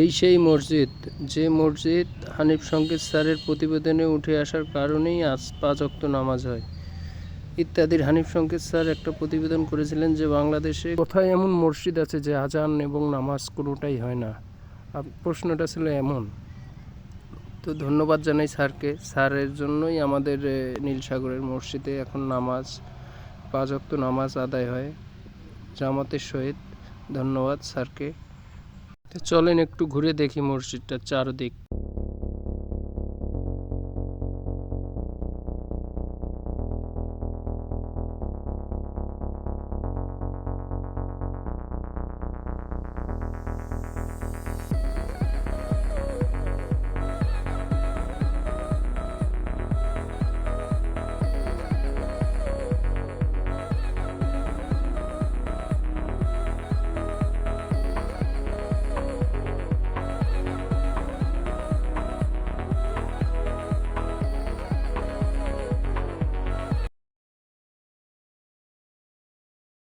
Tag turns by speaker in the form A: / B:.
A: এই সেই মসজিদ, যে মসজিদ হানিফ সংকেত স্যারের প্রতিবেদনে উঠে আসার কারণেই আজ পাঁচ অক্ত নামাজ হয়। ইত্যাদির হানিফ সংকেত স্যার একটা প্রতিবেদন করেছিলেন যে বাংলাদেশে কোথায় এমন মসজিদ আছে যে আজান এবং নামাজ কোনোটাই হয় না। প্রশ্নটা ছিল এমন। তো ধন্যবাদ জানাই স্যারকে। স্যারের জন্যই আমাদের নীলসাগরের মসজিদে এখন নামাজ, পাঁচ অক্ত নামাজ আদায় হয়। জামাতের সহিত ধন্যবাদ স্যারকে। চলেন একটু ঘুরে দেখি মসজিদটার চারদিক।